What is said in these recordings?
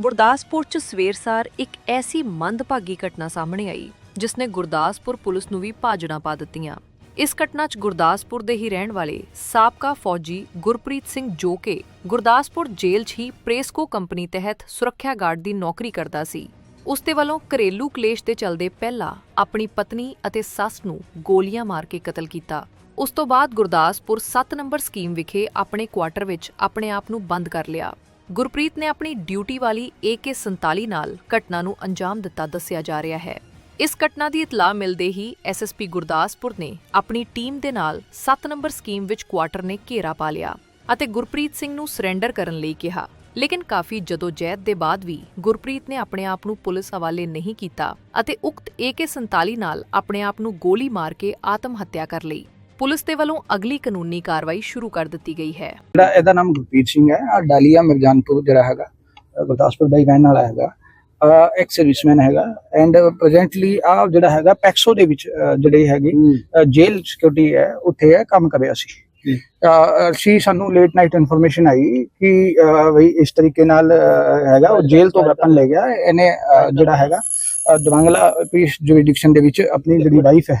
ਗੁਰਦਾਸਪੁਰ 'ਚ ਸਵੇਰਸਾਰ ਇੱਕ ਐਸੀ ਮੰਦਭਾਗੀ ਘਟਨਾ ਸਾਹਮਣੇ ਆਈ ਜਿਸ ਨੇ ਗੁਰਦਾਸਪੁਰ ਪੁਲਿਸ ਨੂੰ ਵੀ ਭਾਜੜਾਂ ਪਾ ਦਿੱਤੀਆਂ। ਇਸ ਘਟਨਾ 'ਚ ਗੁਰਦਾਸਪੁਰ ਦੇ ਹੀ ਰਹਿਣ ਵਾਲੇ ਸਾਬਕਾ ਫੌਜੀ ਗੁਰਪ੍ਰੀਤ ਸਿੰਘ ਜੋ ਕਿ ਗੁਰਦਾਸਪੁਰ ਜੇਲ੍ਹ 'ਚ ਹੀ ਪ੍ਰੇਸਕੋ ਕੰਪਨੀ ਤਹਿਤ ਸੁਰੱਖਿਆ ਗਾਰਡ ਦੀ ਨੌਕਰੀ ਕਰਦਾ ਸੀ। ਉਸ ਦੇ ਵੱਲੋਂ ਘਰੇਲੂ ਕਲੇਸ਼ ਦੇ ਚਲਦੇ ਪਹਿਲਾਂ ਆਪਣੀ ਪਤਨੀ ਅਤੇ ਸੱਸ ਨੂੰ ਗੋਲੀਆਂ ਮਾਰ ਕੇ ਕਤਲ ਕੀਤਾ। ਉਸ ਤੋਂ ਬਾਅਦ ਗੁਰਦਾਸਪੁਰ 7 ਨੰਬਰ ਸਕੀਮ ਵਿਖੇ ਆਪਣੇ ਕੁਆਟਰ ਵਿੱਚ ਆਪਣੇ ਆਪ ਨੂੰ ਬੰਦ ਕਰ ਲਿਆ। ਗੁਰਪ੍ਰੀਤ ਨੇ ਆਪਣੀ ਡਿਊਟੀ ਵਾਲੀ AK47 ਨਾਲ ਘਟਨਾ ਨੂੰ ਅੰਜਾਮ ਦਿੱਤਾ ਦੱਸਿਆ ਜਾ ਰਿਹਾ ਹੈ। ਇਸ ਘਟਨਾ ਦੀ ਇਤਲਾਹ ਮਿਲਦੇ ਹੀ ਐਸਐਸਪੀ ਗੁਰਦਾਸਪੁਰ ਨੇ ਆਪਣੀ ਟੀਮ ਦੇ ਨਾਲ 7 ਨੰਬਰ ਸਕੀਮ ਵਿੱਚ ਕੁਆਟਰ ਨੇ ਘੇਰਾ ਪਾ ਲਿਆ ਅਤੇ ਗੁਰਪ੍ਰੀਤ ਸਿੰਘ ਨੂੰ ਸਰੈਂਡਰ ਕਰਨ ਲਈ ਕਿਹਾ। ਲੇਕਿਨ ਕਾਫੀ ਜਦੋਜਹਿਦ ਦੇ ਬਾਅਦ ਵੀ ਗੁਰਪ੍ਰੀਤ ਨੇ ਆਪਣੇ ਆਪ ਨੂੰ ਪੁਲਿਸ ਹਵਾਲੇ ਨਹੀਂ ਕੀਤਾ ਅਤੇ ਉਕਤ AK47 ਨਾਲ ਆਪਣੇ ਆਪ ਨੂੰ ਗੋਲੀ ਮਾਰ ਕੇ ਆਤਮ ਹੱਤਿਆ ਕਰ ਲਈ। ਪੁਲਿਸ ਦੇ ਵੱਲੋਂ ਅਗਲੀ ਕਾਨੂੰਨੀ ਕਾਰਵਾਈ ਸ਼ੁਰੂ ਕਰ ਦਿੱਤੀ ਗਈ ਹੈ। ਜਿਹੜਾ ਇਹਦਾ ਨਾਮ ਗੁਰਪ੍ਰੀਤ ਸਿੰਘ ਹੈ ਆ ਡਾਲੀਆ ਮਿਰਜਾਨਪੁਰ ਜਿਹੜਾ ਹੈਗਾ ਗੁਰਦਾਸਪੁਰ ਦਾ ਹੀ ਰਹਿਣ ਵਾਲਾ ਹੈਗਾ ਇੱਕ ਸਰਵਿਸਮੈਨ ਹੈਗਾ ਐਂਡ ਪ੍ਰੈਜ਼ੈਂਟਲੀ ਆ ਜਿਹੜਾ ਹੈਗਾ ਪੈਕਸੋ ਦੇ ਵਿੱਚ ਜਿਹੜੀ ਹੈਗੀ ਜੇਲ ਸਿਕਿਉਰਿਟੀ ਹੈ ਉੱਥੇ ਹੈ ਕੰਮ ਕਰ ਰਿਹਾ ਸੀ ਅਸੀਂ ਸਾਨੂੰ ਲੇਟ ਨਾਈਟ ਇਨਫੋਰਮੇਸ਼ਨ ਆਈ ਕਿ ਅਹ ਵੀ ਇਸ ਤਰੀਕੇ ਨਾਲ ਹੈਗਾ ਉਹ ਜੇਲ੍ਹ ਤੋਂ ਵੈਪਨ ਲੈ ਗਿਆ ਇਹਨੇ ਜਿਹੜਾ ਹੈਗਾ ਦਵਾਂਗਲਾ ਪੀਸ ਜੁਰਿਡਿਕਸ਼ਨ ਦੇ ਵਿੱਚ ਆਪਣੀ ਜਿਹੜੀ ਵਾਈਫ ਹੈ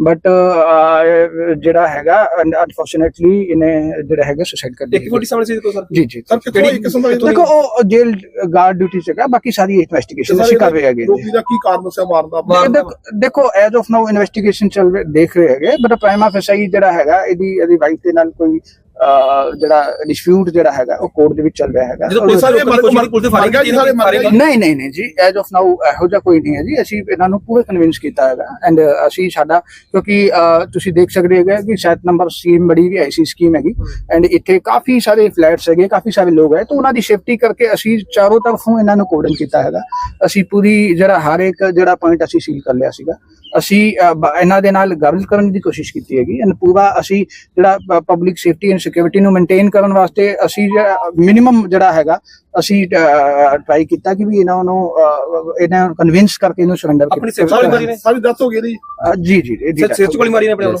ਬਟ ਜਿਹੜਾ ਹੈਗਾ ਅਨਫੋਰਚੂਨੇਟਲੀ ਇਹਨੇ ਜਿਹੜਾ ਹੈਗਾ ਸੁਸਾਈਡ ਕਰ ਇੱਕ ਫੋਟੀ ਸਾਹਮਣੇ ਸੀ ਦੇਖੋ ਸਰ। ਜੀ ਜੀ ਸਰ ਕਿਹੜੀ ਇੱਕ ਕਿਸਮ ਦਾ ਦੇਖੋ ਉਹ ਜੇਲ੍ਹ ਗਾਰਡ ਡਿਊਟੀ ਸੀਗਾ ਬਾਕੀ ਸਾਰੀ ਇਨਵੈਸਟੀਗੇਸ਼ਨ ਅਸੀਂ ਕਰ ਰਹੇ ਹੈਗੇ। ਜੀ। ਰੋਕੀ ਦਾ ਕੀ ਕਾਰਨ ਸੀ ਮਾਰਨ ਦਾ? ਦੇਖੋ- ਦੇਖੋ ਐਜ਼ ਆਫ ਨਾਓ ਇਨਵੈਸਟੀਗੇਸ਼ਨ ਚੱਲ ਰਹੀ ਦੇਖ ਰਹੇ ਹੈਗੇ ਬਟ ਪ੍ਰਾਈਮਾ ਫੈਸਾਈ ਜਿਹੜਾ ਹੈਗਾ ਇਹਦੀ ਇਹਦੀ ਵਾਈਫ ਦੇ ਨਾਲ ਕੋਈ ਜਿਹੜਾ ਡਿਸਪਿਊਟ ਜਿਹੜਾ ਹੈਗਾ ਉਹ ਕੋਰਟ ਦੇ ਵਿੱਚ ਚੱਲ ਰਿਹਾ ਹੈਗਾ। ਜਦੋਂ ਪੁਲਿਸ ਵਾਲੇ ਸਾਰੇ ਮਾਰੇ ਨਹੀਂ ਨਹੀਂ ਨਹੀਂ ਜੀ ਐਜ਼ ਆਫ ਨਾਓ ਇਹੋ ਜਿਹਾ ਕੋਈ ਨਹੀਂ ਹੈ ਜੀ। ਅਸੀਂ ਇਹਨਾਂ ਨੂੰ ਪੂਰੇ ਕਨਵਿੰਸ ਕੀਤਾ ਹੈਗਾ। ਐਂਡ ਅਸੀਂ ਸਾਡਾ ਕਿਉਂਕਿ ਤੁਸੀਂ ਦੇਖ ਸਕਦੇ ਹੈਗੇ ਕਿ 7 ਨੰਬਰ ਸਕੀਮ ਬੜੀ ਵੀ ਐਸੀ ਸਕੀਮ ਹੈਗੀ। ਐਂਡ ਇੱਥੇ ਕਾਫੀ ਸਾਰੇ ਫਲੈਟਸ ਹੈਗੇ ਕਾਫੀ ਸਾਰੇ ਲੋਕ ਹੈ। ਤਾਂ ਉਹਨਾਂ ਦੀ ਸੇਫਟੀ ਕਰਕੇ ਅਸੀਂ ਚਾਰੋਂ ਤਰਫੋਂ ਇਹਨਾਂ ਨੂੰ ਕੋਡਨ ਕੀਤਾ ਹੈਗਾ। ਅਸੀਂ ਪੂਰੀ ਜਿਹੜਾ ਹਰ ਇੱਕ ਜਿਹੜਾ ਪੁਆਇੰਟ ਅਸੀਂ ਸੀਲ ਕਰ ਲਿਆ ਸੀਗਾ। ਅਸੀਂ ਇਹਨਾਂ ਦੇ ਨਾਲ ਗੱਲ ਕਰਨ ਦੀ ਕੋਸ਼ਿਸ਼ ਕੀਤੀ ਹੈਗੀ। ਐਂਡ ਪੂਰਾ ਅਸੀਂ ਜਿਹੜਾ ਪਬਲਿਕ ਸੇਫਟੀ ਐਂਡ ਸਿਕਿਉਰਿਟੀ ਨੂੰ ਮੇਨਟੇਨ ਕਰਨ ਵਾਸਤੇ ਅਸੀਂ ਮਿਨੀਮਮ ਜਿਹੜਾ ਹੈਗਾ ਅਸੀਂ ਟਰਾਈ ਕੀਤਾ ਕਿ ਵੀ ਇਹਨਾਂ ਨੂੰ ਇਹਨਾਂ ਨੂੰ ਕਨਵਿੰਸ ਕਰਕੇ ਇਹਨੂੰ ਸਰੈਂਡਰ ਆਪਣੀ ਸਿਰ ਵਾਲੀ ਮਾਰੀ ਨੇ? ਸਾਰੀ ਦੱਸ ਹੋ ਗਈ ਇਹਦੀ? ਜੀ ਜੀ ਸਿਰ ਚ ਗੋਲੀ ਮਾਰੀ ਨੇ ਆਪਣੇ ਵੱਲੋਂ?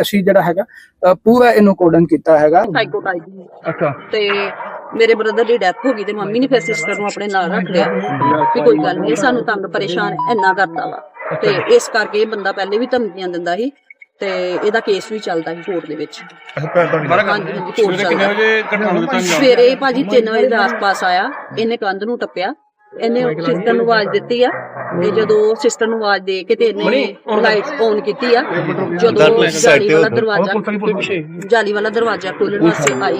ਅਸੀਂ ਜਿਹੜਾ ਹੈਗਾ ਪੂਰਾ ਇਹਨੂੰ ਕੋਡਨ ਕੀਤਾ ਹੈਗਾ। ਸਾਈਕੋ ਟਾਈਪ ਦੀ। ਅੱਛਾ। ਤੇ ਮੇਰੇ ਬ੍ਰਦਰ ਦੀ ਡੈਥ ਹੋ ਗਈ ਤੇ ਮੰਮੀ ਨੇ ਫਿਰ ਸਿਸਟਰ ਨੂੰ ਆਪਣੇ ਨਾਲ ਰੱਖ ਲਿਆ। ਵੀ ਕੋਈ ਗੱਲ ਨਹੀਂ ਸਾਨੂੰ ਤੰਗ ਪਰੇਸ਼ਾਨ ਇੰਨਾ ਕਰਦਾ ਵਾ। ਤੇ ਇਸ ਕਰਕੇ ਇਹ ਬੰਦਾ ਪਹਿਲੇ ਵੀ ਧਮਕੀਆਂ ਦਿੰਦਾ ਸੀ ਤੇ ਇਹਦਾ ਕੇਸ ਵੀ ਚੱਲਦਾ ਸੀ ਕੋਰਟ ਦੇ ਵਿੱਚ। ਹਾਂਜੀ ਹਾਂਜੀ ਕੋਰਟ ਚੱਲਦਾ। ਸਵੇਰੇ ਭਾਜੀ 3 ਵਜੇ ਦੇ ਆਸ-ਪਾਸ ਆਇਆ। ਇਹਨੇ ਕੰਧ ਨੂੰ ਟੱਪਿਆ। ਇਹਨੇ ਸਿਸਟਰ ਨੂੰ ਆਵਾਜ਼ ਦਿੱਤੀ ਆ। ਤੇ ਜਦੋਂ ਸਿਸਟਰ ਨੂੰ ਆਵਾਜ਼ ਦੇ ਕੇ ਤੇ ਇਹਨੇ ਲਾਈਟਸ ਔਨ ਕੀਤੀ ਆ। ਜਦੋਂ ਜਾਲੀ ਵਾਲਾ ਦਰਵਾਜ਼ਾ ਜਾਲੀ ਵਾਲਾ ਦਰਵਾਜ਼ਾ ਖੋਲ੍ਹਣ ਵਾਸਤੇ ਆਈ।